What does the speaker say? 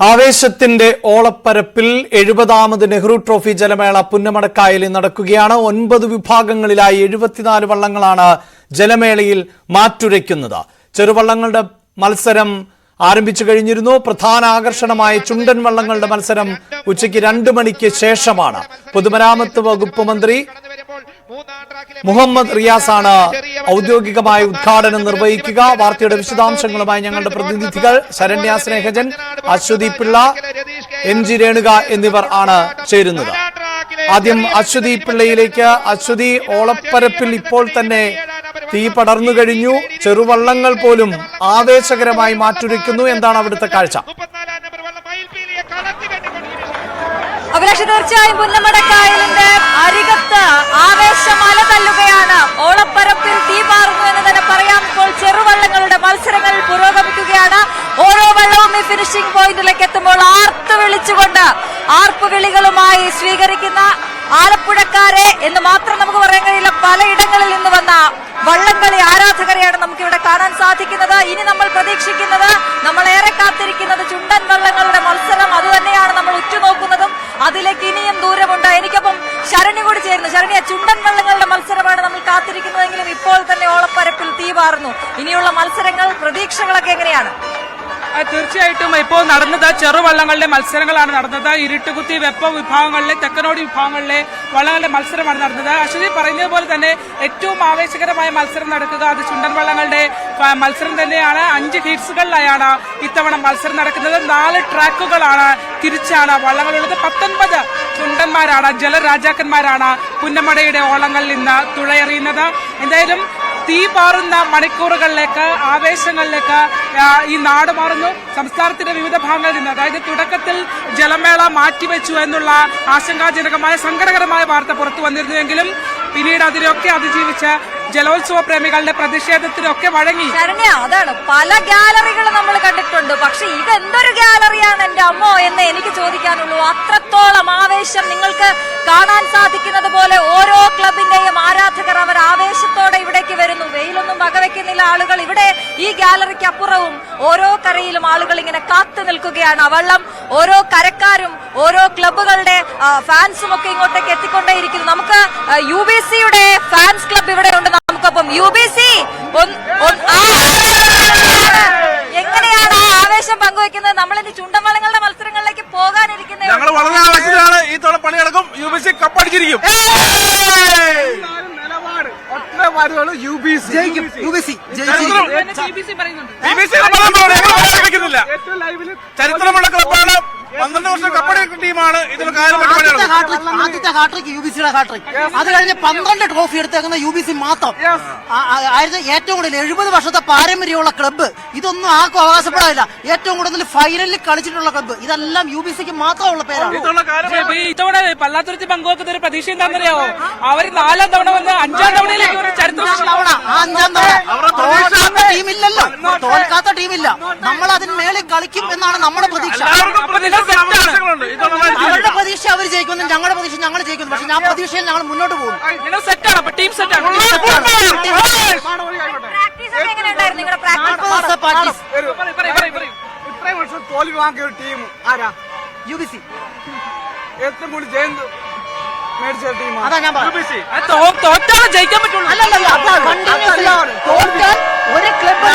ആവേശത്തിന്റെ ഓളപ്പരപ്പിൽ എഴുപതാമത് നെഹ്റു ട്രോഫി ജലമേള പുന്നമടക്കായലിൽ നടക്കുകയാണ്. ഒൻപത് വിഭാഗങ്ങളിലായി എഴുപത്തിനാല് വള്ളങ്ങളാണ് ജലമേളയിൽ മാറ്റുരയ്ക്കുന്നത്. ചെറുവള്ളങ്ങളുടെ മത്സരം ആരംഭിച്ചു കഴിഞ്ഞിരുന്നു. പ്രധാന ആകർഷണമായ ചുണ്ടൻ വള്ളങ്ങളുടെ മത്സരം ഉച്ചയ്ക്ക് രണ്ടു മണിക്ക് ശേഷമാണ്. പൊതുമരാമത്ത് വകുപ്പ് മന്ത്രി മുഹമ്മദ് റിയാസ് ആണ് ഔദ്യോഗികമായി ഉദ്ഘാടനം നിർവഹിക്കുക. വാർത്തയുടെ വിശദാംശങ്ങളുമായി ഞങ്ങളുടെ പ്രതിനിധികൾ ശരണ്യ സ്നേഹജൻ അശ്വതി പിള്ള എം ജി. രേണുക എന്നിവർ ആണ് ചേരുന്നത്. ആദ്യം അശ്വതി പിള്ളയിലേക്ക് അശ്വതി ഓളപ്പരപ്പിൽ ഇപ്പോൾ തന്നെ തീ പടർന്നു കഴിഞ്ഞു. ചെറുവള്ളങ്ങൾ പോലും ആവേശകരമായി മാറ്റുരയ്ക്കുന്നു എന്താണ് അവിടുത്തെ കാഴ്ച. അഭിലാഷ് തീർച്ചയായും പുന്നമടക്കായലിന്റെ അരികത്ത് ആവേശമല തല്ലുകയാണ്. ഓളപ്പരപ്പിൽ തീ പാറുന്നു എന്ന് തന്നെ പറയാം. ഇപ്പോൾ ചെറുവള്ളങ്ങളുടെ മത്സരങ്ങൾ പുരോഗമിക്കുകയാണ്. ഓരോ വള്ളവും ഈ ഫിനിഷിംഗ് പോയിന്റിലേക്ക് എത്തുമ്പോൾ ആർത്തു വിളിച്ചുകൊണ്ട് ആർപ്പുവിളികളുമായി സ്വീകരിക്കുന്ന ആലപ്പുഴക്കാരെ എന്ന് മാത്രം നമുക്ക് പറയാൻ കഴിയില്ല. പലയിടങ്ങളിൽ നിന്ന് വന്ന വള്ളംകളി ആരാധകരെയാണ് നമുക്ക് ഇവിടെ കാണാൻ സാധിക്കുന്നത്. ഇനി നമ്മൾ പ്രതീക്ഷിക്കുന്നത് ചുണ്ടൻ വള്ളങ്ങളുടെ മത്സരമാണ് നമ്മൾ കാത്തിരിക്കുന്നതെങ്കിലും ഇപ്പോൾ തന്നെ ഓളപ്പരപ്പിൽ തീ പാറുന്നു ഇനിയുള്ള മത്സരങ്ങൾ പ്രതീക്ഷകളൊക്കെ എങ്ങനെയാണ്? തീർച്ചയായിട്ടും. ഇപ്പോൾ നടന്നത് ചെറുവള്ളങ്ങളുടെ മത്സരങ്ങളാണ് നടന്നത്. ഇരുട്ടുകുത്തി വെപ്പ വിഭാഗങ്ങളിലെ തെക്കനോടി വിഭാഗങ്ങളിലെ വള്ളങ്ങളുടെ മത്സരമാണ് നടന്നത്. അശ്വതി പറയുന്നതുപോലെ തന്നെ ഏറ്റവും ആവേശകരമായ മത്സരം നടക്കുക അത് ചുണ്ടൻ വള്ളങ്ങളുടെ മത്സരം തന്നെയാണ്. അഞ്ച് ഹീറ്റ്സുകളിലായാണ് ഇത്തവണ മത്സരം നടക്കുന്നത്. നാല് ട്രാക്കുകളാണ് തിരിച്ചാണ് വള്ളങ്ങളുള്ളത്. പത്തൊൻപത് ചുണ്ടന്മാരാണ് ജലരാജാക്കന്മാരാണ് പുന്നമടയുടെ ഓളങ്ങളിൽ നിന്ന് തുളയെറിയുന്നത് എന്തായാലും തീ പാറുന്ന മണിക്കൂറുകളിലേക്ക് ആവേശങ്ങളിലേക്ക് ഈ നാട് മാറുന്നു. സംസ്ഥാനത്തിന്റെ വിവിധ ഭാഗങ്ങളിൽ നിന്ന് അതായത് തുടക്കത്തിൽ ജലമേള മാറ്റിവെച്ചു എന്നുള്ള ആശങ്കാജനകമായ സങ്കടകരമായ വാർത്ത പുറത്തു വന്നിരുന്നുവെങ്കിലും പിന്നീട് അതിനെയൊക്കെ അതിജീവിച്ച ജലോത്സവ പ്രേമികളുടെ പ്രതിഷേധത്തിനൊക്കെ വഴങ്ങി. അതാണ്. പല ഗാലറികൾ നമ്മൾ കണ്ടിട്ടുണ്ട്. പക്ഷെ ഇതെന്തൊരു ഗാലറിയാണ് എന്റെ അമ്മോ എന്ന് എനിക്ക് ചോദിക്കാനുള്ളൂ. അത്രത്തോളം ആവേശം നിങ്ങൾക്ക് കാണാൻ സാധിക്കുന്നത് പോലെ ഓരോ ക്ലബിന്റെയും വെയിലൊന്നും വകവെക്കുന്നില്ല ആളുകൾ. ഇവിടെ ഈ ഗാലറിക്ക് അപ്പുറവും ഓരോ കരയിലും ആളുകൾ ഇങ്ങനെ കാത്തു നിൽക്കുകയാണ്. വള്ളം ഓരോ കരക്കാരും ഓരോ ക്ലബുകളുടെ ഫാൻസും ഒക്കെ ഇങ്ങോട്ടേക്ക് എത്തിക്കൊണ്ടേയിരിക്കുന്നു. നമുക്ക് യു ബി സിയുടെ ഫാൻസ് ക്ലബ് ഇവിടെ ഉണ്ട്. നമുക്കൊപ്പം യു ബി സി എങ്ങനെയാണ് ആ ആവേശം പങ്കുവെക്കുന്നത് നമ്മൾ ഇനി ചുണ്ടമ്പളങ്ങളുടെ മത്സരങ്ങളിലേക്ക് പോകാനിരിക്കുന്നത് ഞങ്ങൾ വളരെ ആവേശത്തിലാണ് ഈ തവണ പണി നടക്കും യു ബി സി കപ്പടിച്ചിരിക്കും ഒറ്റ യു ബി സി ജയിക്കും. യു ബി സി പറയുന്നുണ്ട്. ബി ബി സി വെക്കുന്നില്ല ഏറ്റവും ലൈവിൽ ചരിത്രമുള്ള ക്ലബ്ബാണ് പന്ത്രണ്ട് വർഷം കപ്പടി ടീമാണ് ഇതിൽ ആദ്യത്തെ ഹാട്രിക് യു ബി സിയുടെ ഹാട്രിക്. അത് കഴിഞ്ഞ് പന്ത്രണ്ട് ട്രോഫി എടുത്തേക്കുന്ന യു ബി സി മാത്രം ആയിരത്തി ഏറ്റവും കൂടുതൽ എഴുപത് വർഷത്തെ പാരമ്പര്യമുള്ള ക്ലബ്ബ് ഇതൊന്നും ആർക്കും അവകാശപ്പെടാനില്ല. ഏറ്റവും കൂടുതൽ ഫൈനലിൽ കളിച്ചിട്ടുള്ള ക്ലബ്ബ് ഇതെല്ലാം യു ബി സിക്ക് മാത്രമുള്ള പേരാണ് ഇത്തവണ പല്ലാത്തുരുത്തി പങ്കുവെക്കുന്ന ഒരു പ്രതീക്ഷ എന്താണെന്നറിയാവോ? അവർ നാലാം തവണ വന്ന് അഞ്ചാം തവണയിലേക്ക് ഒരു ചരിത്രം ആ അഞ്ചാം തവണ. ടീമില്ലല്ലോ ടീമില്ല. നമ്മൾ അതിന് മേളിൽ കളിക്കും എന്നാണ് നമ്മുടെ പ്രതീക്ഷ. അവരുടെ പ്രതീക്ഷ അവർ ജയിക്കുന്നു ഞങ്ങളുടെ പ്രതീക്ഷ ഞങ്ങൾ ജയിക്കുന്നു. പക്ഷെ ഞാൻ പ്രതീക്ഷയിൽ ഞങ്ങൾ മുന്നോട്ട് പോകും. ഇത്രയും വർഷം തോൽവി വാങ്ങിയ ഒരു ടീം ആരാ? യു ബി സി ഏറ്റവും കൂടുതൽ ജയന്ത്. തോറ്റാണ് ജയിക്കാൻ പറ്റുള്ളൂ. അല്ലല്ല തോറ്റാൽ ഒരു ക്ലബ്ബ്